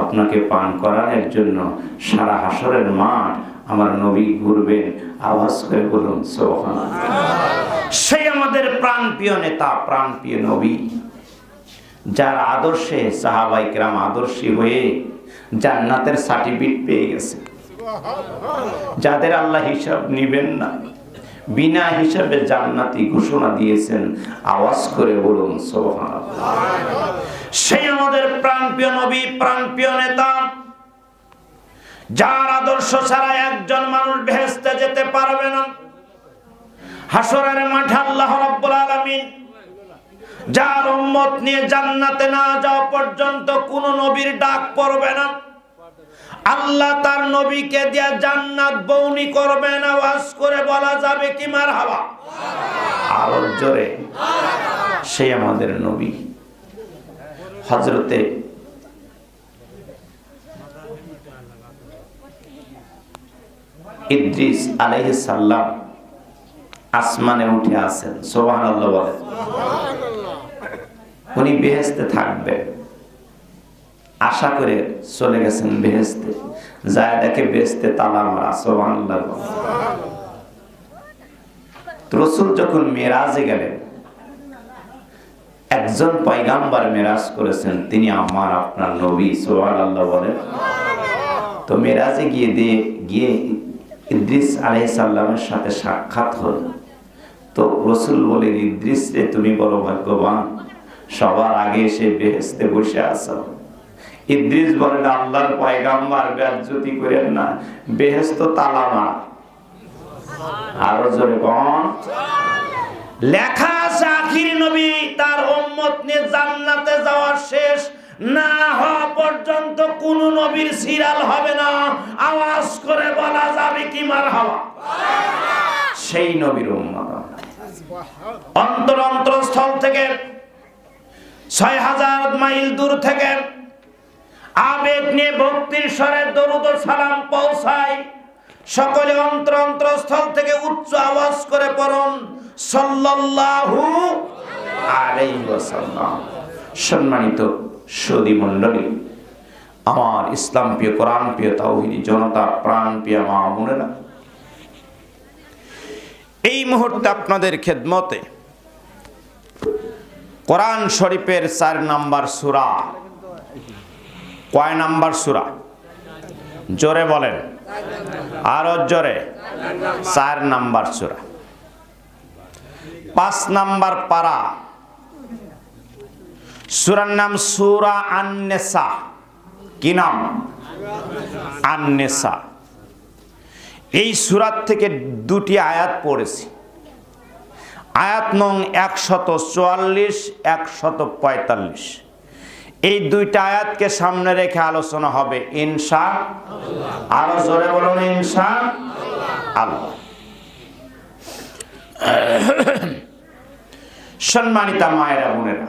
আপনাকে পান করানোর জন্য সারা হাসরের মাঠ আমার নবী ঘুরবেন। আওয়াজ করে বলুন সেই আমাদের প্রাণপ্রিয় নেতা, প্রাণপ্রিয় নবী, যার আদর্শে সাহাবাই সাহাবাইকরাম আদর্শী হয়ে জান্নাতের সার্টিফিকেট পেয়ে গেছে। যাদের আল্লাহ হিসাব নিবেন না, বিনা হিসাবে জান্নাতি ঘোষণা দিয়েছেন। আওয়াজ করে বলুন সোহান সেই আমাদের প্রাণপ্রিয় নবী প্রাণপ্রিয় নেতা। যার আদর্শ ছাড়া একজন মানুষ ভেস্তে যেতে পারবে না। হাসরের মাঠে আল্লাহ রাব্বুল আলামিন যার উম্মত নিয়ে জান্নাতে না যাওয়া পর্যন্ত কোন নবীর ডাক পড়বে না। আল্লাহ তার নবীকে দিয়া জান্নাত বৌনি করবে না। ওয়াজ করে বলা যাবে কি মার হাওয়া আরও জোরে। সেই আমাদের নবী। হজরতে ইদ্রিস আলাইহিস সালাম আসমানে উঠে আসেন বলেন। উনি বেহেস্তে থাকবে আশা করে চলে গেছেন বেহেস্তে যায় দেখে বেহেস্তে তালা মারা, সুবহানাল্লাহ রসুল যখন মেরাজে গেলেন একজন পয়গাম্বার মেরাজ করেছেন, তিনি আমার আপনার নবী সোহান আল্লাহ বলেন। তো মেরাজে গিয়ে দিয়ে গিয়ে ইদ্রিস আলাইসাল্লামের সাথে সাক্ষাৎ হল। তো রসুল বলেন, ইদ্রিস রে, তুমি বড় ভাগ্যবান। সবার আগে এসে বেহেস্তে বসে আছো। ইদ্রিস বলেন, আল্লাহর পয়গাম্বার ব্যাজ্যতি করেন না বেহেস্ত তালা মারা। আরও জোরে কন লেখা আছে আখির নবী তার উম্মত নিয়ে জান্নাতে যাওয়া শেষ না হওয়া পর্যন্ত কোন নবীর সিরাল হবে না। আওয়াজ করে বলা যাবে কি মার হাওয়া সেই নবীর উম্মত। অন্তর অন্তরস্থল থেকে ছয় হাজার মাইল দূর থেকে আবেগ নিয়ে ভক্তির স্বরে দরুদ সালাম পৌঁছায়। সকলে অন্তর অন্তরস্থল থেকে উচ্চ আওয়াজ করে পড়ুন। সাল্লাল্লাহু আলাইহি ওয়াসাল্লাম। সম্মানিত সদী মণ্ডলী, আমার ইসলাম প্রিয়, কোরআন প্রিয়, তাওহিদি জনতা, প্রাণ প্রিয় মা বোনেরা, এই মুহূর্তে আপনাদের খেদমতে কোরআন শরীফের চার নাম্বার সুরা। কয় নাম্বার সুরা? জোরে বলেন। আরও জোরে। চার নাম্বার সুরা। পাঁচ নাম্বার পারা। সুরার নাম সুরা আন্নেসা। কি নাম? আন্নেসা। এই সুরাত থেকে দুটি আয়াত পড়েছি। আয়াত নং একশত চুয়াল্লিশ, একশত পঁয়তাল্লিশ। এই দুইটা আয়াতকে সামনে রেখে আলোচনা হবে ইনসা আরও জোরে বলুন ইনসা আল্লাহ। সম্মানিতা মায়েরা বোনেরা।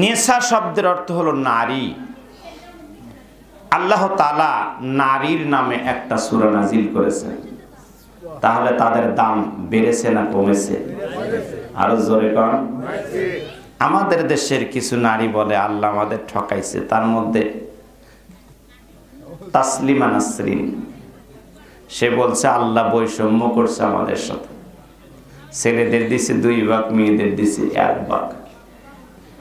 নেশা শব্দের অর্থ হলো নারী। আল্লাহ তালা নারীর নামে একটা সুরা নাজিল করেছে তাহলে তাদের দাম বেড়েছে না কমেছে? আরও জোরে কন। আমাদের দেশের কিছু নারী বলে, আল্লাহ আমাদের ঠকাইছে। তার মধ্যে তাসলিমা নাসরিন, সে বলছে, আল্লাহ বৈষম্য করছে আমাদের সাথে। ছেলেদের দিছে দুই ভাগ মেয়েদের দিছে এক ভাগ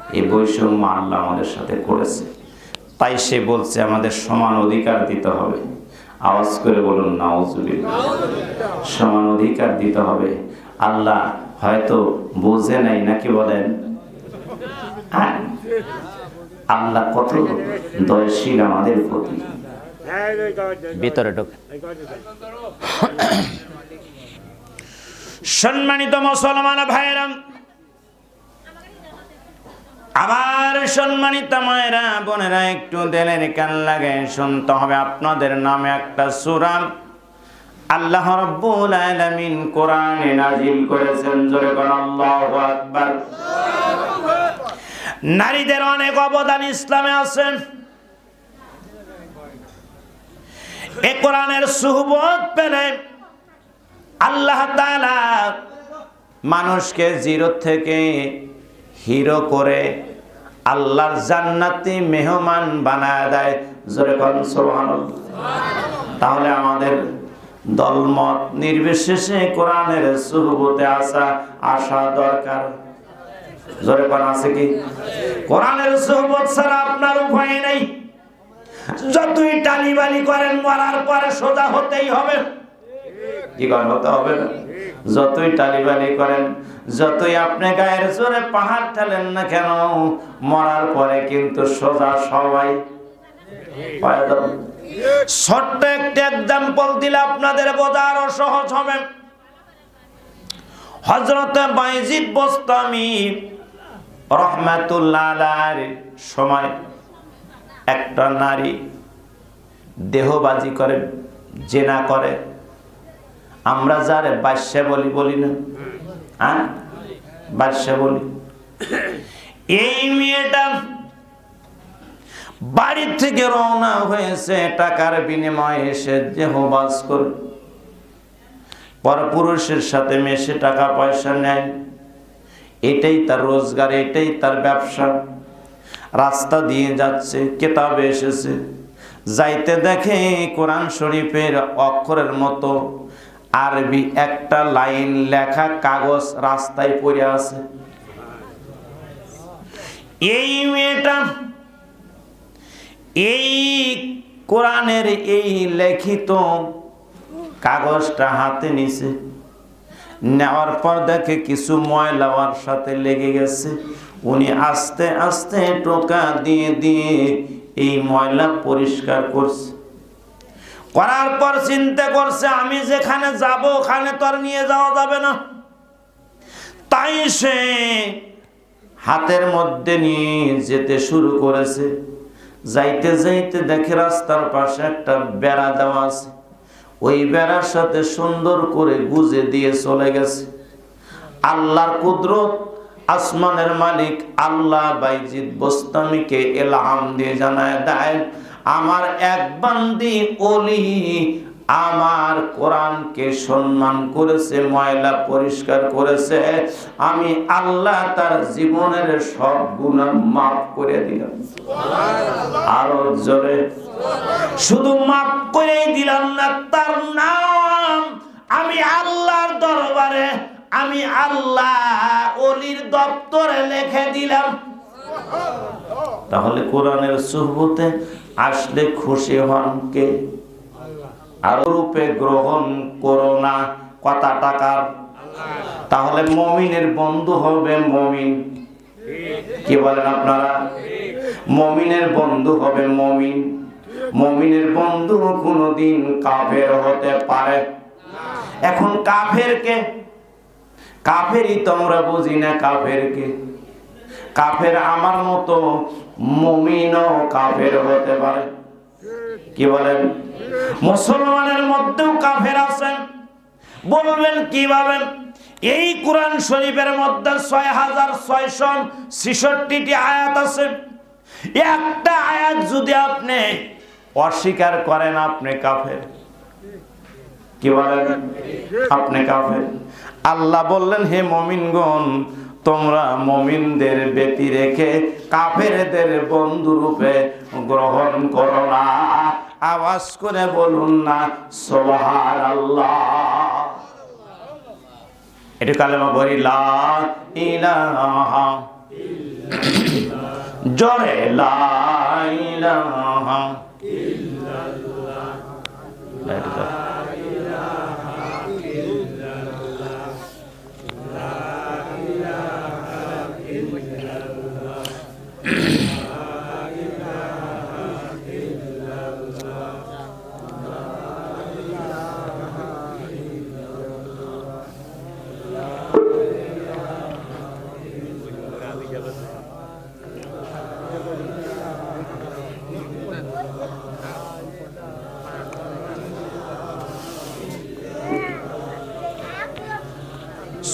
এই বৈষম্য আল্লাহ আমাদের সাথে করেছে তাই সে বলছে আমাদের সমান অধিকার দিতে হবে আওয়াজ করে বলুন নাওজুবিল্লাহ সমান অধিকার দিতে হবে আল্লাহ হয়তো বোঝে নাই নাকি বলেন হ্যাঁ? আল্লাহ কত দয়শীল আমাদের প্রতি ভিতরে ঢোক সম্মানিত মুসলমান ভাইরাম আমার সম্মানিত মায়েরা, বোনেরা, একটু দেলের কান লাগে, শুনতে হবে আপনাদের নামে একটা সুরাম আল্লাহ রব্বুল আলামিন কোরআনে নাজিল করেছেন, জোরে কোন আল্লাহু আকবার। নারীদের অনেক অবদান ইসলামে আছে। এ কোরআনের সুহবত পেলে আল্লাহ তাআলা মানুষকে জিরো থেকে হিরো করে আল্লাহর জান্নাতি মেহমান বানায় দেয়। তাহলে আমাদের দলমত নির্বিশেষে কোরআনের সুহবতে আসা আসা দরকার। জোরে আছে কি? কোরআনের সুহবত ছাড়া আপনার উপায় নেই। যতই টালিবালি করেন, মরার পরে সোজা হতেই হবে। করেন হতে হবে না? যতই টালিবালি করেন, যতই আপনি গায়ের জোরে পাহাড় ঠেলেন না কেন, মরার পরে কিন্তু সোজা সবাই। ছোট্ট একটা এক্সাম্পল দিলে আপনাদের বোঝা আরও সহজ হবে। হজরত বাইজিদ বস্তামি রহমাতুল্লাহ সময় একটা নারী দেহবাজি করে, জেনা করে। আমরা যারে বাদশা বলি বলি না। হ্যাঁ? বাদশা বলি। এই মেয়েটা বাড়ির থেকে রওনা হয়েছে, টাকার বিনিময়ে এসে দেহবাজ করে। পরপুরুষের সাথে মেশে টাকা পয়সা নেয়। এটাই তার রোজগার, এটাই তার ব্যবসা। রাস্তা দিয়ে যাচ্ছে, কেতাবে এসেছে। যাইতে দেখে কোরআন শরীফের অক্ষরের মতো আরবি একটা লাইন লেখা কাগজ রাস্তায় পড়ে আছে। এই মেয়েটা, এই কোরআনের এই লেখিত কাগজটা হাতে নিছে। নেওয়ার পর দেখে কিছু ময়লা ওর সাথে লেগে গেছে। উনি আস্তে আস্তে টোকা দিয়ে দিয়ে এই ময়লা পরিষ্কার করছে। করার পর চিন্তা করছে, আমি যেখানে যাব, ওখানে তো আর নিয়ে যাওয়া যাবে না। তাই সে হাতের মধ্যে নিয়ে যেতে শুরু করেছে। যাইতে যাইতে দেখে রাস্তার পাশে একটা বেড়া দেওয়া আছে। ওই বেড়ার সাথে সুন্দর করে গুজে দিয়ে চলে গেছে। আল্লাহর কুদরত, আসমানের মালিক আল্লাহ বাইজিদ বোস্তামিকে এলাহাম দিয়ে জানায় দেয় আমার এক বান্দি অলি আমার কোরআনকে সম্মান করেছে, ময়লা পরিষ্কার করেছে। আমি আল্লাহ তার জীবনের সব গুণা মাফ করে দিলাম। আরও জোরে। শুধু মাফ করেই দিলাম না, তার নাম আমি আল্লাহর দরবারে, আমি আল্লাহ অলির দপ্তরে লিখে দিলাম। তাহলে কোরআনের সুহবতে আসলে খুশি হন কে? আর রূপে গ্রহণ করো না কথা টাকার তাহলে মমিনের বন্ধু হবে মমিন। কি বলেন আপনারা? মমিনের বন্ধু হবে মমিন। মমিনের বন্ধু কোনোদিন কাফের হতে পারে। এখন কাফেরকে কাফেরই তোমরা বুঝি না কাফেরকে কাফের আমার মতো মমিনও কাফের হতে পারে। কি বলেন? মুসলমানের মধ্যেও কাফের আছেন। বলবেন কীভাবে এই কোরআন শরীফের মধ্যে ছয় হাজার ছয়শো ছেষট্টিটি আয়াত আছে। একটা আয়াত যদি আপনি অস্বীকার করেন, আপনি কাফের। কি বলেন? আপনি কাফের। আল্লাহ বললেন, হে মমিনগণ তোমরা মমিনদের ব্যতি রেখে কাফেরদের বন্ধু রূপে গ্রহণ করো না। আওয়াজ করে বলুন না সোহার আল্লাহ এটা কালেমা বলি লা জরে, লা ইলাহা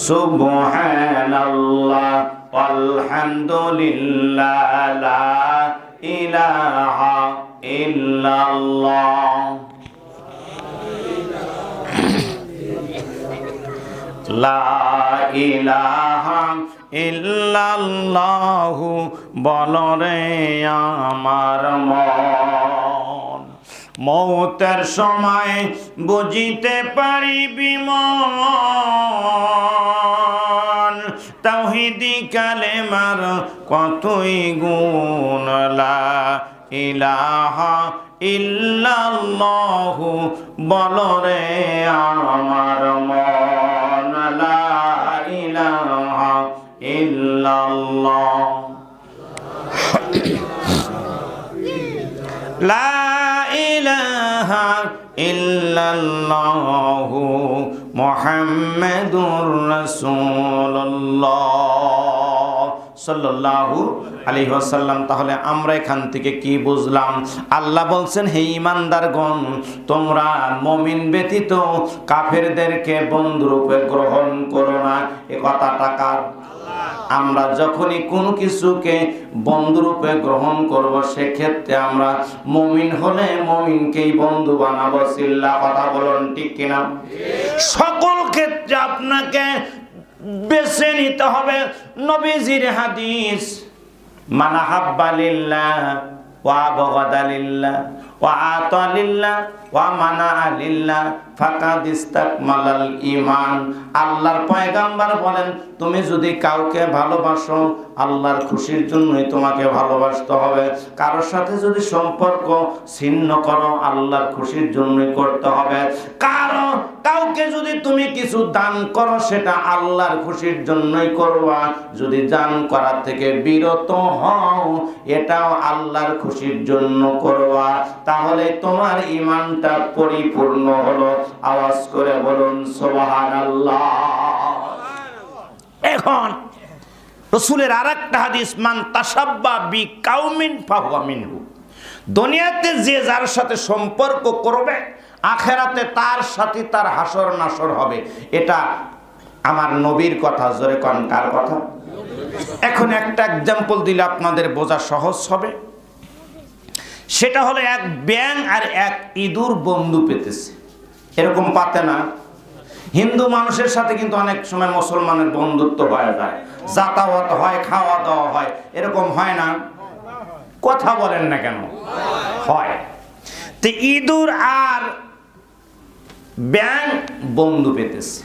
সুবহানাল্লাহ আলহামদুলিল্লাহ লা ইলাহা ইল্লাল্লাহ। লা ইলাহা ইল্লাল্লাহু বলরে আমার মন। মৌতের সময় বুঝিতে পারিবি মন। তাওহিদি কালেমার কতই গুণ? লা ইলাহা ইল্লাল্লাহু বলরে আমার মন। লা ইলাহা ইল্লাল্লাহ। লা ইলাহা ইল্লাল্লাহু মুহাম্মাদুর রাসূলুল্লাহ। সাল্লাল্লাহু ওয়াসাল্লাম। তাহলে আমরা এখান থেকে কি বুঝলাম? আল্লাহ বলছেন, হে ঈমানদারগণ, তোমরা মুমিন ব্যতীত কাফেরদেরকে বন্ধুরূপে গ্রহণ করো না। এ কথাটা কার? আমরা যখনই কোনো কিছুকে বন্ধুরূপে গ্রহণ করব, সেক্ষেত্রে আমরা মমিন হলে মমিনকেই বন্ধু বানাবো। সিল্লা কথা বলুন, ঠিক কিনা? সকল ক্ষেত্রে আপনাকে বেছে নিতে হবে নবীজির হাদিস। মানা হাব্বালিল্লাহ ওয়া বগদালিল্লাহ আতালিল্লাহ ওয়া মানা আলিল্লাহ ফাকাদ ইস্তাকমালাল ঈমান। আল্লাহর পয়গাম্বার বলেন, তুমি যদি কাউকে ভালোবাসো, আল্লাহর খুশির জন্যই তোমাকে ভালোবাসতে হবে। কারোর সাথে যদি সম্পর্ক ছিন্ন করো, আল্লাহর খুশির জন্যই করতে হবে। কারও কাউকে যদি তুমি কিছু দান করো, সেটা আল্লাহর খুশির জন্যই করবা। যদি দান করার থেকে বিরত হও, এটাও আল্লাহর খুশির জন্য করবা। তাহলে তোমার ইমানটা পরিপূর্ণ হলো। আওয়াজ করে বলুন, সুবহানাল্লাহ। এখন রসুলের আর একটা হাদিস, মান তাসাব্বা বি কাউমিন ফাহুয়া দুনিয়াতে যে যার সাথে সম্পর্ক করবে, আখেরাতে তার সাথে তার হাসর নাসর হবে। এটা আমার নবীর কথা, জোরে কন কার কথা? এখন একটা এক্সাম্পল দিলে আপনাদের বোঝা সহজ হবে। সেটা হলো এক ব্যাং আর এক ইঁদুর বন্ধু পেতেছে। এরকম পাতে না। হিন্দু মানুষের সাথে কিন্তু অনেক সময় মুসলমানের বন্ধুত্ব হয়ে যায়। যাতায়াত হয় খাওয়া দাওয়া হয়, এরকম হয় না। কথা বলেন না কেন? হয়। তো ইঁদুর আর ব্যাং বন্ধু পেতেছে।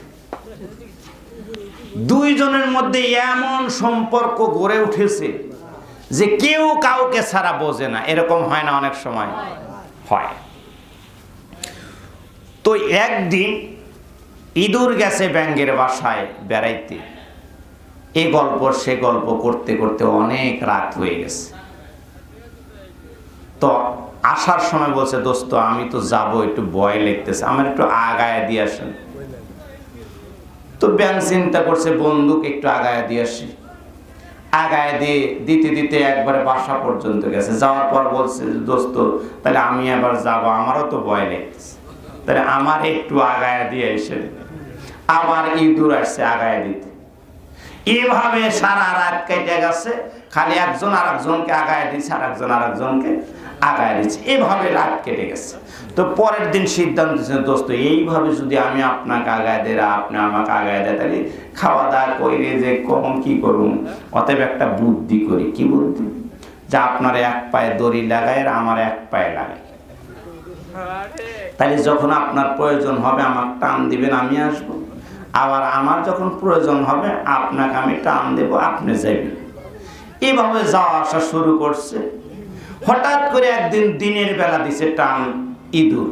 দুইজনের মধ্যে এমন সম্পর্ক গড়ে উঠেছে যে কেউ কাউকে ছাড়া বোঝে না, এরকম হয় না অনেক সময়? হয়। তো একদিন ইঁদুর গেছে ব্যাঙ্গের বাসায় বেড়াইতে। এ গল্প, সে গল্প করতে করতে অনেক রাত হয়ে গেছে। তো আসার সময় বলছে, দোস্ত, আমি তো যাব একটু বয় লিখতেছে আমার একটু আগায় দিয়ে আসেন। তো ব্যাং চিন্তা করছে, বন্দুক একটু আগায় দিয়ে আসি। আগায় দিয়ে দিতে দিতে একবারে বাসা পর্যন্ত গেছে। যাওয়ার পর বলছে দোস্ত, তাহলে আমি আবার যাব। আমারও তো ভয় লেগেছে তাহলে আমার একটু আগায় দিয়ে এসে। আবার ইঁদুর আসছে আগায় দিতে। এভাবে সারা রাত কেটে গেছে। খালি একজন আর একজনকে আগায় দিচ্ছে আর একজন আর একজনকে আগায় দিচ্ছে এভাবে রাত কেটে গেছে। তো পরের দিন সিদ্ধান্ত দিচ্ছে দোস্ত, এইভাবে যদি আমি আপনাকে আগায় দেয় আপনি আমাকে আগায় দেয় তাহলে খাওয়া দাওয়া করে যে কখন কি করুন অতএব একটা বুদ্ধি করি। কি বুদ্ধি? যে আপনার এক পায়ে দড়ি লাগায় আর আমার এক পায়ে লাগাই তাহলে যখন আপনার প্রয়োজন হবে, আমার টান দিবেন, আমি আসব। আবার আমার যখন প্রয়োজন হবে, আপনাকে আমি টান দেব, আপনি যাবেন এভাবে যাওয়া আসা শুরু করছে। হঠাৎ করে একদিন দিনের বেলা দিছে টান ইঁদুর।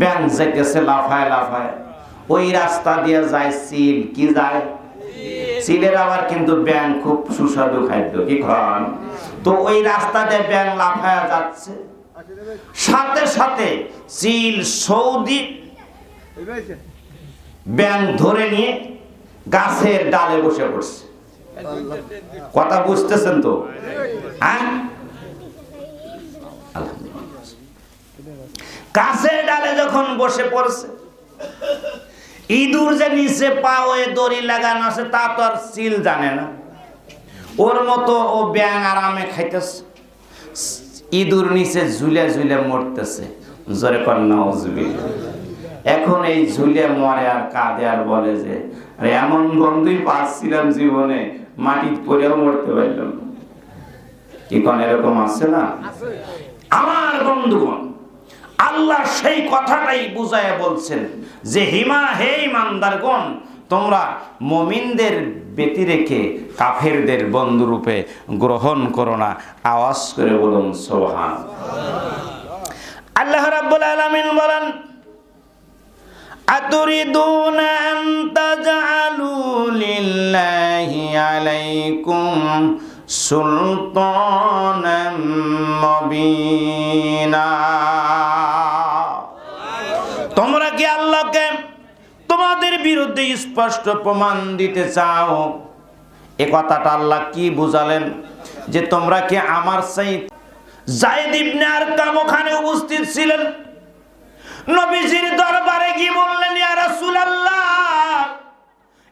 ব্যাং গেছে লাফায় লাফায়। ওই রাস্তা দিয়ে যায় সিল। কি যায়? সিলের আবার কিন্তু ব্যাং খুব সুস্বাদু খাদ্য, কি খান? তো ওই রাস্তা দিয়ে ব্যাং লাফায় যাচ্ছে। সাথে সাথে চিল সৌদি ব্যাং ধরে নিয়ে গাছের ডালে বসে পড়ছে। কথা বুঝতেছেন তো? হ্যাঁ? গাছের ডালে যখন বসে পড়ছে, ইঁদুর যে নিচে পা হয়ে দড়ি লাগানো আছে, তা তো আর চিল জানে না। ওর মতো ও ব্যাং আরামে খাইতেছে। ইঁদুর নিচে ঝুলে ঝুলে মরতেছে। জোরে কন্যা এখন এই ঝুলে মরে আর কাঁদে আর বলে যে, আরে এমন বন্ধুই পাচ্ছিলাম জীবনে, মাটির পরেও মরতে পারলাম কি কোন এরকম আছে না? আমার বন্ধুগণ, আল্লাহ সেই কথাটাই বুঝায় বলছেন যে, হিমা হে ইমানদারগণ, তোমরা মমিনদের ব্যতি রেখে কাফেরদের বন্ধুরূপে গ্রহণ করো না। আওয়াজ করে বলুন সোহান আল্লাহ রাব্বুল আলামিন বলেন أتريدون أن تجعلوا لله عليكم سلطانا مبينا তোমরা কি আল্লাহকে তোমাদের বিরুদ্ধে স্পষ্ট প্রমাণ দিতে চাও এ কথাটা আল্লাহ কি বুঝালেন যে তোমরা কি আমার সেই জায়েদ ইবনে আরকাম ওখানে উপস্থিত ছিলেন নবীজির দরবারে গিয়ে বললেন, ইয়া রাসূলুল্লাহ,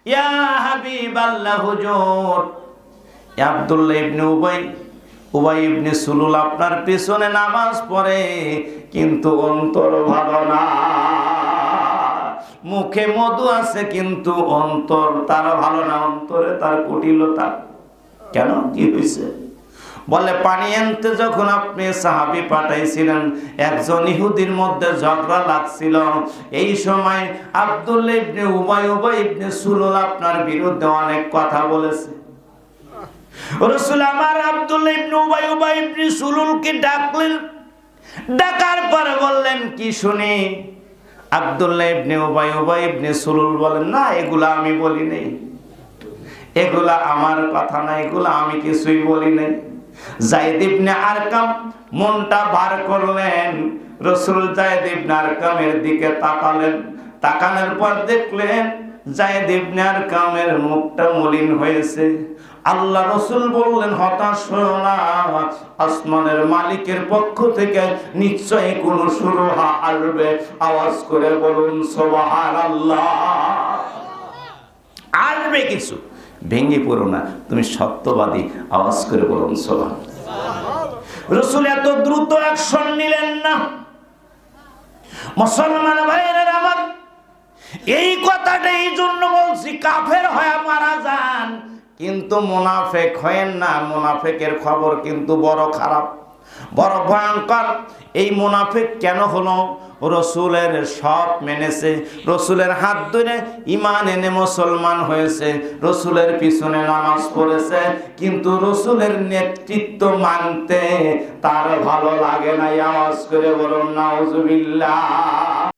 ইয়া হাবিবাল্লাহ হুজুর আব্দুল্লাহ ইবনে উবাই উবাই ইবনে সুলুল আপনার পেছনে নামাজ পড়ে, কিন্তু অন্তর ভালো না। মুখে মধু আছে, কিন্তু অন্তর তার ভালো না, অন্তরে তার কুটিলতা। কেন? কি হয়েছে বলে, পানি আনতে যখন আপনি সাহাবি পাঠাইছিলেন, একজন ইহুদির মধ্যে ঝগড়া লাগছিল। এই সময় আব্দুল ইবনে উবাই উবাই ইবনে সুলুল আপনার বিরুদ্ধে অনেক কথা বলেছে। রসুল আমার আব্দুল ইবনে উবাই উবাই ইবনে সুলুলকে ডাকলেন। ডাকার পরে বললেন, কি শুনি? আব্দুল্লাহ ইবনে উবাই উবাই ইবনে সুলুল বলেন, না, এগুলা আমি বলি নাই। এগুলা আমার কথা না, এগুলা আমি কিছুই বলি নাই। জায়দ ইবনে আরকাম মনটা করলেন। রসুল জায়দ ইবনে আরকামের দিকে তাকালেন। তাকানোর পর দেখলেন জায়দ ইবনে আরকামের মুখটা মলিন হয়েছে। আল্লাহ রসুল বললেন, হতাশ না, আসমানের মালিকের পক্ষ থেকে নিশ্চয়ই কোন সুরহা আসবে। আওয়াজ করে বলুন সোবাহার আল্লাহ আসবে কিছু। ভেঙে পড়ো না। তুমি সত্যবাদী। আওয়াজ করে বলুন সোহান রসুল এত দ্রুত অ্যাকশন নিলেন না। মুসলমান ভাইয়ের আমার, এই কথাটা এই জন্য বলছি, কাফের হয়ে মারা যান। কিন্তু মোনাফেক হয়েন না। মোনাফেকের খবর কিন্তু বড় খারাপ। বড় ভয়ঙ্কর। এই মুনাফিক কেন হলো? রসুলের সব মেনেছে, রসুলের হাত ধরে ইমান এনে মুসলমান হয়েছে, রসুলের পিছনে নামাজ পড়েছে, কিন্তু রসুলের নেতৃত্ব মানতে তার ভালো লাগে না আওয়াজ করে বলুন, নাউজুবিল্লাহ।